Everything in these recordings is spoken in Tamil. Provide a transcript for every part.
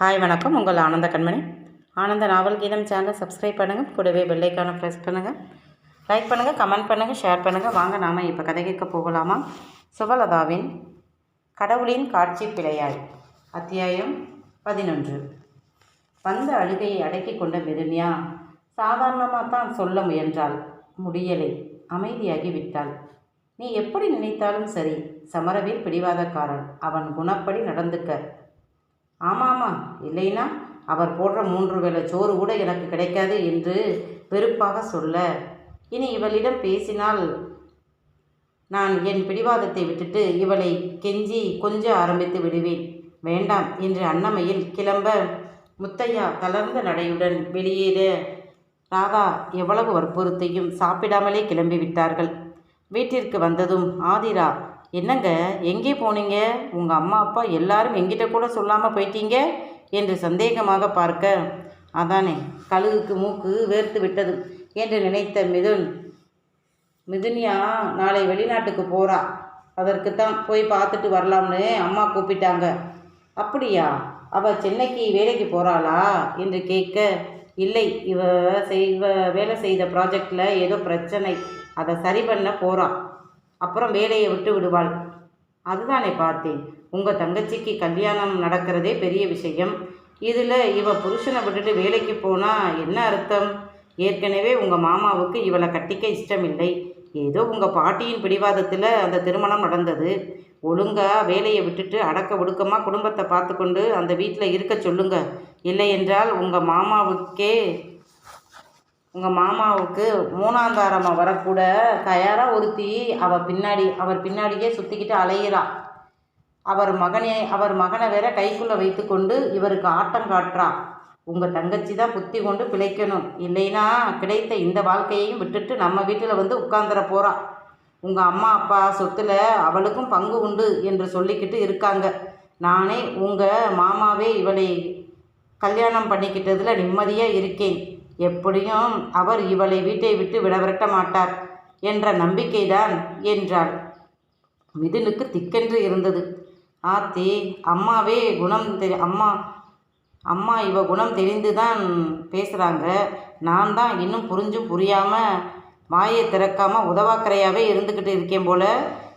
ஹாய் வணக்கம். உங்கள் ஆனந்த கண்மணி. ஆனந்த நாவல் கீதம் சேனலை சப்ஸ்கிரைப் பண்ணுங்கள் கூடவே பெல்லைக்கான ப்ரெஸ் பண்ணுங்கள் லைக் பண்ணுங்கள் கமெண்ட் பண்ணுங்கள் ஷேர் பண்ணுங்கள் வாங்க நாம் இப்போ கதை கேட்க போகலாமா? சுபலதாவின் கடவுளின் காட்சி பிழையாய் அத்தியாயம் பதினொன்று. வந்த அழுகையை அடக்கி கொண்ட மெதுமியா சாதாரணமாக தான் சொல்ல முயன்றாள். முடியலை. அமைதியாகி விட்டாள். நீ எப்படி நினைத்தாலும் சரி சமரவில் பிடிவாதக்காரன். அவன் குணப்படி நடந்துக்க. ஆமாமா இல்லைனா அவர் போடுற மூன்று வேளை சோறு கூட எனக்கு கிடைக்காது என்று வெறுப்பாக சொல்ல. இனி இவளிடம் பேசினால் நான் என் பிடிவாதத்தை விட்டுட்டு இவளை கெஞ்சி கொஞ்ச ஆரம்பித்து விடுவேன். வேண்டாம் என்று அன்னமையில் கிளம்ப முத்தையா தளர்ந்த நடையுடன் வெளியேற ராதா எவ்வளவு வற்புறுத்தையும் சாப்பிடாமலே கிளம்பி விட்டார்கள் வீட்டிற்கு வந்ததும் ஆதிரா என்னங்க எங்கே போனீங்க? உங்கள் அம்மா அப்பா எல்லாரும் எங்கிட்ட கூட சொல்லாமல் போயிட்டீங்க? என்று சந்தேகமாக பார்க்க. அதானே கழுகுக்கு மூக்கு வேர்த்து விட்டது என்று நினைத்த மிதுன். மிதுனியா நாளை வெளிநாட்டுக்கு போகிறா அதற்குத்தான் போய் பார்த்துட்டு வரலாம்னு அம்மா கூப்பிட்டாங்க. அப்படியா? அவள் சென்னைக்கு வேலைக்கு போகிறாளா என்று கேட்க இல்லை இவ செய் வேலை செய்த ப்ராஜெக்டில் ஏதோ பிரச்சனை. அதை சரி பண்ண போகிறான் அப்புறம் வேலையை விட்டு விடுவாள். அதுதானே பார்த்தேன். உங்கள் தங்கச்சிக்கு கல்யாணம் நடக்கிறதே பெரிய விஷயம். இதில் இவ புருஷனை விட்டுட்டு வேலைக்கு போனால் என்ன அர்த்தம்? ஏற்கனவே உங்கள் மாமாவுக்கு இவளை கட்டிக்க இஷ்டமில்லை. ஏதோ உங்கள் பாட்டியின் பிடிவாதத்தில் அந்த திருமணம் நடந்தது. ஒழுங்காக வேலையை விட்டுட்டு அடக்க ஒடுக்கமாக குடும்பத்தை பார்த்து கொண்டு அந்த வீட்டில் இருக்க சொல்லுங்க. இல்லை என்றால் உங்கள் மாமாவுக்கே உங்கள் மாமாவுக்கு மூணாந்தாரமாக வரக்கூட தயாராக ஒருத்தி. அவள் பின்னாடி அவர் பின்னாடியே சுற்றிக்கிட்டு அலையிறா. அவர் மகனை அவர் மகனை வேற கைக்குள்ளே வைத்துக்கொண்டு இவருக்கு ஆட்டம் காட்டுறா. உங்கள் தங்கச்சி தான் புத்தி கொண்டு பிழைக்கணும். இல்லைன்னா கிடைத்த இந்த வாழ்க்கையையும் விட்டுட்டு நம்ம வீட்டில் வந்து உட்காந்துட போகிறா உங்கள் அம்மா அப்பா சொத்தில் அவளுக்கும் பங்கு உண்டு என்று சொல்லிக்கிட்டு இருக்காங்க. நானே உங்கள் மாமாவே இவளை கல்யாணம் பண்ணிக்கிட்டதில் நிம்மதியாக இருக்கேன். எப்படியும் அவர் இவளை வீட்டை விட்டு விடவிரட்ட மாட்டார் என்ற நம்பிக்கைதான் என்றாள். மிதுனுக்கு திக்கென்று இருந்தது. ஆத்தி அம்மாவே குணம் தெரி அம்மா அம்மா இவ குணம் தெரிந்து தான் பேசுகிறாங்க நான் தான் இன்னும் புரிஞ்சும் புரியாமல் வாயை திறக்காமல் உதவாக்கரையாகவே இருந்துக்கிட்டு இருக்கேன் போல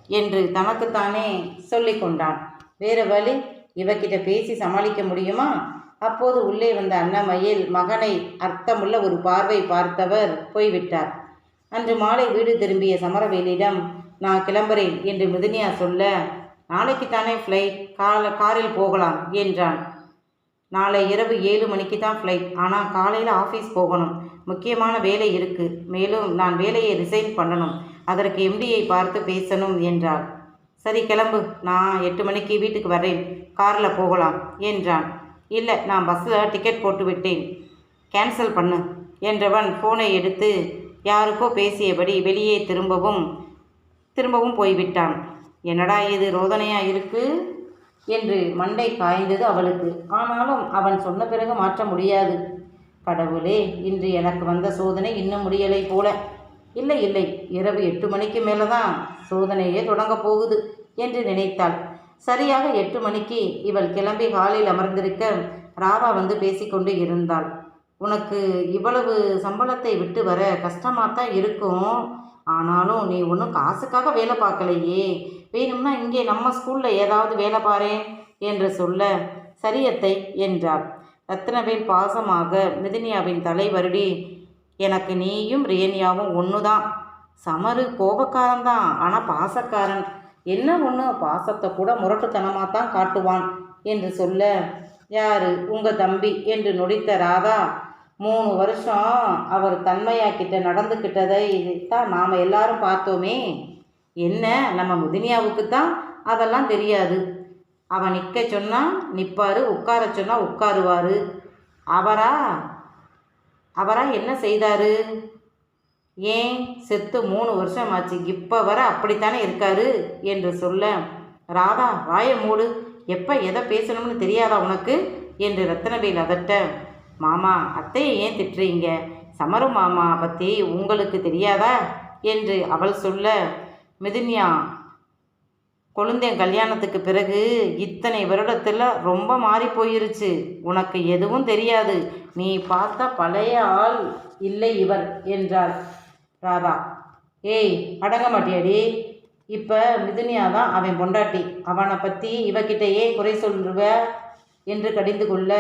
என்று தனக்குத்தானே சொல்லி கொண்டான் வேறு வழி? இவகிட்ட பேசி சமாளிக்க முடியுமா? அப்போது உள்ளே வந்த அன்னமையில் மகனை அர்த்தமுள்ள ஒரு பார்வை பார்த்தவர் போய்விட்டார். அன்று மாலை வீடு திரும்பிய சமரவேலிடம் நான் கிளம்புறேன் என்று மிதுனியா சொல்ல நாளைக்கு தானே ஃப்ளைட் கால காரில் போகலாம் என்றான். நாளை இரவு ஏழு மணிக்கு தான் ஃப்ளைட் ஆனால் காலையில் ஆஃபீஸ் போகணும். முக்கியமான வேலை இருக்குது மேலும் நான் வேலையை ரிசைன் பண்ணணும். அதற்கு எம்டியை பார்த்து பேசணும் என்றாள். சரி கிளம்பு. நான் எட்டு மணிக்கு வீட்டுக்கு வரேன் காரில் போகலாம் என்றான். இல்லை நான் பஸ்ஸில் டிக்கெட் போட்டு விட்டேன். கேன்சல் பண்ணு என்றவன் ஃபோனை எடுத்து யாருக்கோ பேசியபடி வெளியே திரும்பவும் திரும்பவும் போய்விட்டான். என்னடா இது ரோதனையாக இருக்கு? என்று மண்டை காய்ந்தது அவளுக்கு. ஆனாலும் அவன் சொன்ன பிறகு மாற்ற முடியாது. கடவுளே இன்று எனக்கு வந்த சோதனை இன்னும் முடியலை போல. இல்லை இல்லை இரவு எட்டு மணிக்கு மேலே தான் சோதனையே தொடங்கப் போகுது என்று நினைத்தாள். சரியாக எட்டு மணிக்கு இவள் கிளம்பி ஹாலில் அமர்ந்திருக்க ராதா வந்து பேசிக்கொண்டு இருந்தாள். உனக்கு இவ்வளவு சம்பளத்தை விட்டு வர கஷ்டமாக தான் இருக்கும். ஆனாலும் நீ ஒன்றும் காசுக்காக வேலை பார்க்கலையே. வேணும்னா இங்கே நம்ம ஸ்கூலில் ஏதாவது வேலை பாரேன் என்று சொல்ல சரியத்தை என்றார் ரத்னவேல் பாசமாக மிதினியாவின் தலை வருடி எனக்கு நீயும் ரேனியாவும் ஒன்று தான் சமரு கோபக்காரன் தான் ஆனால் பாசக்காரன். என்ன ஒன்று பாசத்தை கூட முரட்டுத்தனமாக தான் காட்டுவான் என்று சொல்ல யாரு? உங்கள் தம்பி என்று நொடித்த ராதா மூணு வருஷம் அவர் தன்மையாக்கிட்ட நடந்துக்கிட்டதை தான் நாம் எல்லாரும் பார்த்தோமே. என்ன? நம்ம முதினியாவுக்கு தான் அதெல்லாம் தெரியாது. அவன் நிற்க சொன்னால் நிற்பார் உட்கார சொன்னால் உட்காருவார். அவரா? அவரா என்ன செய்தார்? ஏன் செத்து மூணு வருஷம் ஆச்சு இப்போ வர அப்படித்தானே இருக்காரு? என்று சொல்ல ராதா வாய மூடு. எப்போ எதை பேசணும்னு தெரியாதா உனக்கு? என்று ரத்தனவேல் அதட்ட மாமா அத்தையை ஏன் திட்டுறீங்க? சமரு மாமா பற்றி உங்களுக்கு தெரியாதா? என்று அவள் சொல்ல மிதுன்யா கொழுந்தேன் கல்யாணத்துக்கு பிறகு இத்தனை வருடத்தில் ரொம்ப மாறி போயிருச்சு. உனக்கு எதுவும் தெரியாது. நீ பார்த்த பழைய ஆள் இல்லை இவர் என்றாள். ராதா. ஏய் அடங்க மாட்டியாடி. இப்போ மிதுனியா தான் அவன் பொண்டாட்டி. அவனை பற்றி இவகிட்டையே குறை சொல்லுவ என்று கடிந்து கொள்ள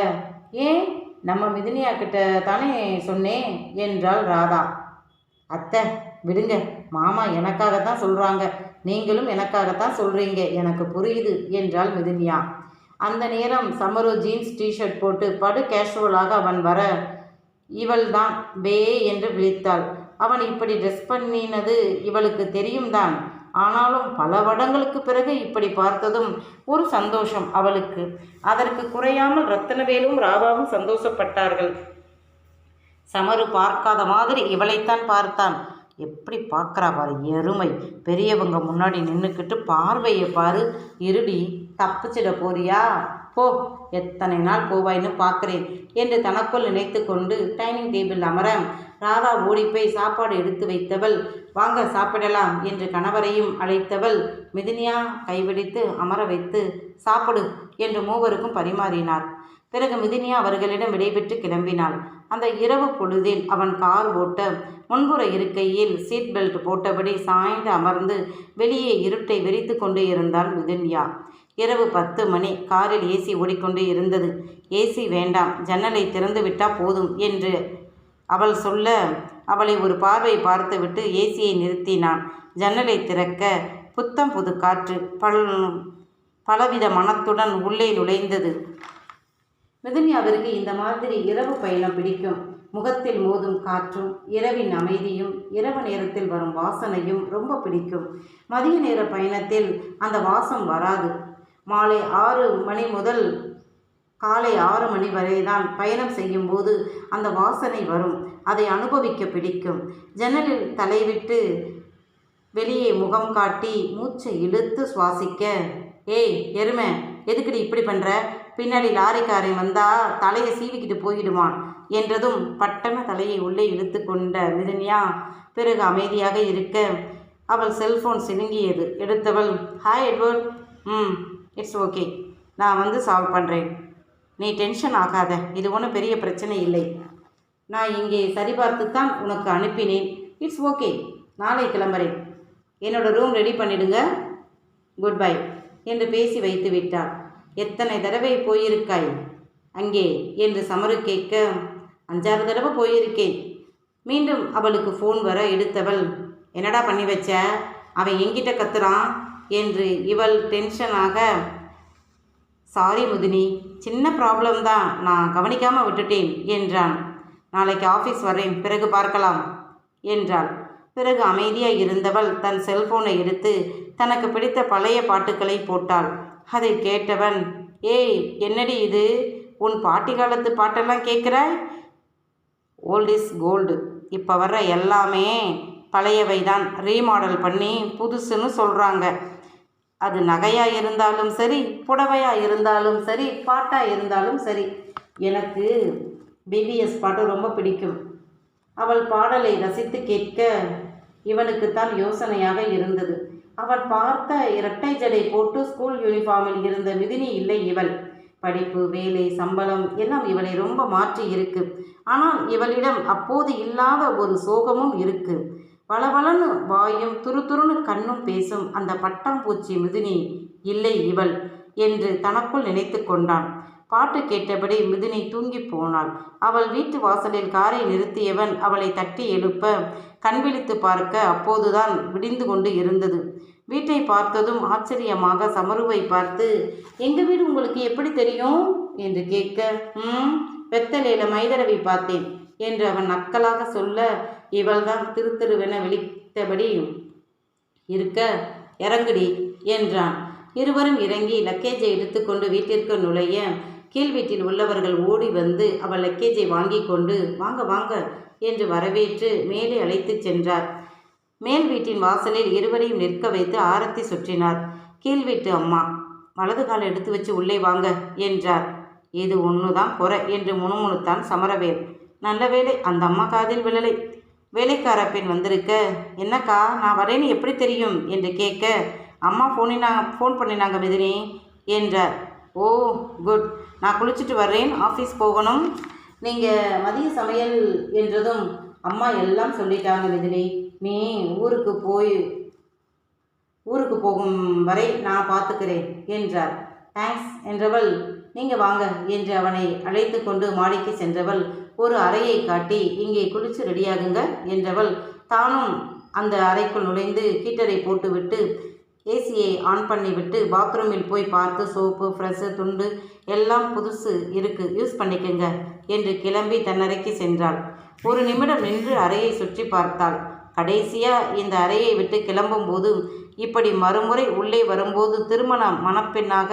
ஏன்? நம்ம மிதுனியா கிட்ட தானே சொன்னேன் என்றாள் ராதா. அத்தை விடுங்க. மாமா எனக்காகத்தான் சொல்கிறாங்க நீங்களும் எனக்காகத்தான் சொல்கிறீங்க எனக்கு புரியுது என்றாள் மிதுனியா. அந்த நேரம் சமரு ஜீன்ஸ் டிஷர்ட் போட்டு படு கேஷுவலாக அவன் வர இவள் தான் பே என்று விழித்தாள். அவன் இப்படி ட்ரெஸ் பண்ணினது இவளுக்கு தெரியும் தான் ஆனாலும் பல வடங்களுக்கு பிறகு இப்படி பார்த்ததும் ஒரு சந்தோஷம் அவளுக்கு. அதற்கு குறையாமல் ரத்தனவேலும் ராவாவும் சந்தோஷப்பட்டார்கள். சமரு பார்க்காத மாதிரி இவளைத்தான் பார்த்தான். எப்படி பார்க்குறா பாரு எருமை. பெரியவங்க முன்னாடி நின்றுக்கிட்டு பார்வையை பாரு. இருடி தப்பிச்சிட போறியா? போ எத்தனை நாள் போவாய்ன்னு பார்க்குறேன் என்று தனக்குள் நினைத்து கொண்டு டைனிங் டேபிள் அமர ராதா ஓடிப்போய் சாப்பாடு எடுத்து வைத்தவள் வாங்க சாப்பிடலாம் என்று கணவரையும் அழைத்தவள் மிதினியா கைவிடித்து அமர வைத்து சாப்பிடு என்று மூவருக்கும் பரிமாறினார். பிறகு மிதினியா அவர்களிடம் விடைபெற்று கிளம்பினாள். அந்த இரவு பொழுதில் அவன் கார் ஓட்ட முன்புற இருக்கையில் சீட் பெல்ட் போட்டபடி சாய்ந்து அமர்ந்து வெளியே இருட்டை வெறித்து கொண்டு இருந்தாள் மிதுன்யா. இரவு பத்து மணி காரில் ஏசி ஓடிக்கொண்டு இருந்தது. ஏசி வேண்டாம் ஜன்னலை திறந்து விட்டால் போதும் என்று அவள் சொல்ல அவளை ஒரு பார்வை பார்த்துவிட்டு ஏசியை நிறுத்தினான். ஜன்னலை திறக்க புத்தம் புது காற்று பல் பலவித மனத்துடன் உள்ளே நுழைந்தது. மிதுன்யாவிற்கு இந்த மாதிரி இரவு பயணம் பிடிக்கும். முகத்தில் மோதும் காற்றும் இரவின் அமைதியும் இரவு நேரத்தில் வரும் வாசனையும் ரொம்ப பிடிக்கும். மதிய நேர பயணத்தில் அந்த வாசம் வராது. மாலை ஆறு மணி முதல் காலை ஆறு மணி வரை தான் பயணம் செய்யும்போது அந்த வாசனை வரும். அதை அனுபவிக்க பிடிக்கும். ஜன்னலில் தலைவிட்டு வெளியே முகம் காட்டி மூச்சை இழுத்து சுவாசிக்க ஏய் எருமை எதுக்குடி இப்படி பண்ணுற பின்னாடி லாரிக்காரன் வந்தால் தலையை சீவிக்கிட்டு போயிடுவான் என்றதும் பட்டன தலையை உள்ளே இழுத்து கொண்ட மிதன்யா பிறகு அமைதியாக இருக்க அவள் செல்ஃபோன் சினுங்கியது. எடுத்தவள் hi Edward hmm it's okay நான் வந்து சால்வ் பண்ணுறேன் நீ டென்ஷன் ஆகாத. இது ஒன்றும் பெரிய பிரச்சனை இல்லை. நான் இங்கே சரிபார்த்து தான் உனக்கு அனுப்பினேன். இட்ஸ் ஓகே நாளை கிளம்புறேன். என்னோடய ரூம் ரெடி பண்ணிடுங்க. குட் பை என்று பேசி வைத்து விட்டாள் எத்தனை தடவை போயிருக்காய்? அங்கே. என்று சமரு கேட்க அஞ்சாறு தடவை போயிருக்கேன். மீண்டும் அவளுக்கு ஃபோன் வர எடுத்தவள் என்னடா பண்ணி வச்ச? அவன் எங்கிட்ட கத்துறான்? என்று இவள் டென்ஷனாக சாரி முதினி. சின்ன ப்ராப்ளம் தான். நான் கவனிக்காமல் விட்டுட்டேன் என்றான். நாளைக்கு ஆஃபீஸ் வரேன் பிறகு பார்க்கலாம் என்றாள். பிறகு அமைதியாக இருந்தவள் தன் செல்போனை எடுத்து தனக்கு பிடித்த பழைய பாட்டுக்களை போட்டாள். அதை கேட்டவன் ஏய் என்னடி இது? உன் பாட்டி காலத்து பாட்டெல்லாம் கேட்குறாய்? ஓல்ட் இஸ் கோல்டு இப்போ வர்ற எல்லாமே பழையவை தான் ரீமாடல் பண்ணி புதுசுன்னு சொல்கிறாங்க அது நகையாக இருந்தாலும் சரி புடவையாக இருந்தாலும் சரி பாட்டாக இருந்தாலும் சரி எனக்கு பிபிஎஸ் பாட்டு ரொம்ப பிடிக்கும். அவள் பாடலை ரசித்து கேட்க இவனுக்குத்தான் யோசனையாக இருந்தது. அவன் பார்த்த இரட்டை ஜடை போட்டு ஸ்கூல் யூனிஃபார்மில் இருந்த மிதினி இல்லை இவள். படிப்பு வேலை சம்பளம் எல்லாம் இவளை ரொம்ப மாற்றி இருக்கு. ஆனால் இவளிடம் அப்போது இல்லாத ஒரு சோகமும் இருக்கு. பளபளன்னு வாயும் துருதுருன்னு கண்ணும் பேசும் அந்த பட்டாம்பூச்சி மிதுனி இல்லை இவள் என்று தனக்குள் நினைத்து கொண்டான். பாட்டு கேட்டபடி மிதுனி தூங்கி போனாள். அவள் வீட்டு வாசலில் காரை நிறுத்தியவன் அவளை தட்டி எழுப்ப கண்விழித்து பார்க்க அப்போதுதான் விடிந்து கொண்டு இருந்தது. வீட்டை பார்த்ததும் ஆச்சரியமாக சமருவை பார்த்து எங்கள் வீடு உங்களுக்கு எப்படி தெரியும்? என்று கேட்க ம் வெத்தலையில் மைதரவி பார்த்தேன். என்று அவன் நக்கலாக சொல்ல இவள்தான் திருத்தருவென விழித்தபடி இருக்க இறங்குடி என்றான். இருவரும் இறங்கி லக்கேஜை எடுத்துக்கொண்டு வீட்டிற்கு நுழைய கீழ் வீட்டில் உள்ளவர்கள் ஓடி வந்து அவள் லக்கேஜை வாங்கி கொண்டு வாங்க வாங்க என்று வரவேற்று மேலே அழைத்துச் சென்றார். மேல் வீட்டின் வாசலில் இருவரையும் நிற்க வைத்து ஆரத்தி சுற்றினார். கீழ் வீட்டு அம்மா வலது கால் எடுத்து வச்சு உள்ளே வாங்க என்றார். இது ஒன்றுதான் குறை என்று முணுமுணுத்தான் சமரவேல். நல்ல வேலை அந்த அம்மா காதில் விழலை. வேலைக்கார பெண் வந்திருக்க? என்னக்கா நான் வரேன்னு எப்படி தெரியும்? என்று கேட்க அம்மா ஃபோனினாங்க ஃபோன் பண்ணினாங்க மிதினி என்றார். ஓ குட் நான் குளிச்சுட்டு வர்றேன் ஆஃபீஸ் போகணும். நீங்கள் மதிய சமையல் என்றதும் அம்மா எல்லாம் சொல்லிட்டாங்க மிதினி. நீ ஊருக்கு போய் ஊருக்கு போகும் வரை நான் பார்த்துக்கிறேன் என்றார். தேங்க்ஸ் என்றவள் நீங்கள் வாங்க என்று அவனை அழைத்து கொண்டு மாடிக்கு சென்றவள் ஒரு அறையை காட்டி இங்கே குளிச்சு ரெடியாகுங்க என்றவள் தானும் அந்த அறைக்குள் நுழைந்து ஹீட்டரை போட்டுவிட்டு ஏசியை ஆன் பண்ணிவிட்டு பாத்ரூமில் போய் பார்த்து சோப்பு ஃப்ரெஷ்ஷு துண்டு எல்லாம் புதுசு இருக்கு யூஸ் பண்ணிக்கங்க என்று கிளம்பி தன்னறைக்கு சென்றாள். ஒரு நிமிடம் நின்று அறையை சுற்றி பார்த்தாள். கடைசியாக இந்த அறையை விட்டு கிளம்பும்போது இப்படி மறுமுறை உள்ளே வரும்போது திருமண மணப்பெண்ணாக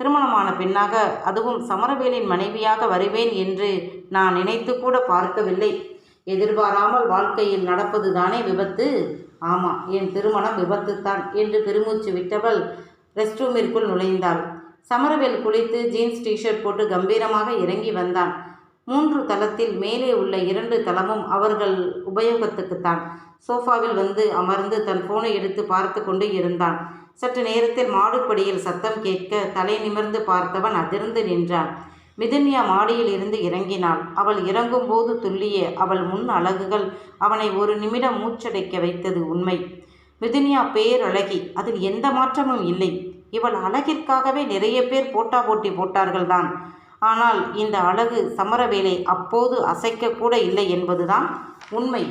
திருமணமான பெண்ணாக அதுவும் சமரவேலின் மனைவியாக வருவேன் என்று நான் நினைத்து கூட பார்க்கவில்லை. எதிர்பாராமல் வாழ்க்கையில் நடப்பது தானே விபத்து? ஆமாம் என் திருமணம் விபத்துத்தான் என்று பெருமூச்சு விட்டவள் ரெஸ்ட் ரூமிற்குள் நுழைந்தாள். சமரவேல் குளித்து ஜீன்ஸ் டிஷர்ட் போட்டு கம்பீரமாக இறங்கி வந்தான். மூன்று தளத்தில் மேலே உள்ள இரண்டு தளமும் அவர்கள் உபயோகத்துக்குத்தான். சோஃபாவில் வந்து அமர்ந்து தன் போனை எடுத்து பார்த்து கொண்டு இருந்தான். சற்று நேரத்தில் மாடுப்படியில் சத்தம் கேட்க தலை நிமிர்ந்து பார்த்தவன் அதிர்ந்து நின்றான். மிதுன்யா மாடியில் இருந்து இறங்கினாள். அவள் இறங்கும்போது துள்ளிய அவள் முன் அழகுகள் அவனை ஒரு நிமிடம் மூச்சடைக்க வைத்தது உண்மை. மிதுன்யா பேரழகி அதில் எந்த மாற்றமும் இல்லை. இவள் அழகிற்காகவே நிறைய பேர் போட்டா போட்டி போட்டார்கள்தான் ஆனால் இந்த அழகு சமரவேலை அப்போது அசைக்க கூட இல்லை என்பதுதான் உண்மை.